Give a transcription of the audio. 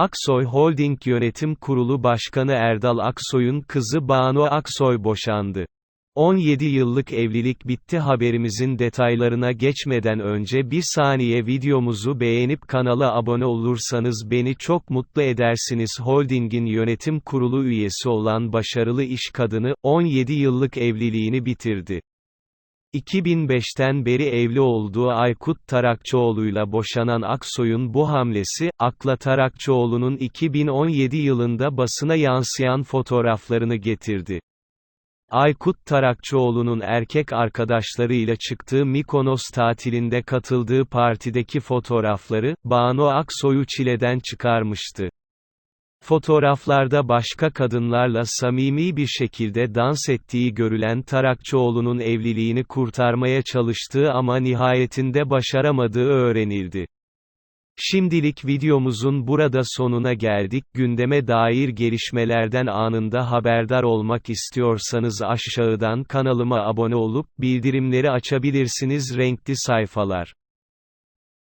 Aksoy Holding Yönetim Kurulu Başkanı Erdal Aksoy'un kızı Banu Aksoy boşandı. 17 yıllık evlilik bitti haberimizin detaylarına geçmeden önce bir saniye videomuzu beğenip kanala abone olursanız beni çok mutlu edersiniz. Holding'in yönetim kurulu üyesi olan başarılı iş kadını, 17 yıllık evliliğini bitirdi. 2005'ten beri evli olduğu Aykut Tarakçıoğlu'yla boşanan Aksoy'un bu hamlesi, akla Tarakçıoğlu'nun 2017 yılında basına yansıyan fotoğraflarını getirdi. Aykut Tarakçıoğlu'nun erkek arkadaşlarıyla çıktığı Mikonos tatilinde katıldığı partideki fotoğrafları, Banu Aksoy'u çileden çıkarmıştı. Fotoğraflarda başka kadınlarla samimi bir şekilde dans ettiği görülen Tarakçıoğlu'nun evliliğini kurtarmaya çalıştığı ama nihayetinde başaramadığı öğrenildi. Şimdilik videomuzun burada sonuna geldik. Gündeme dair gelişmelerden anında haberdar olmak istiyorsanız aşağıdan kanalıma abone olup bildirimleri açabilirsiniz. Renkli sayfalar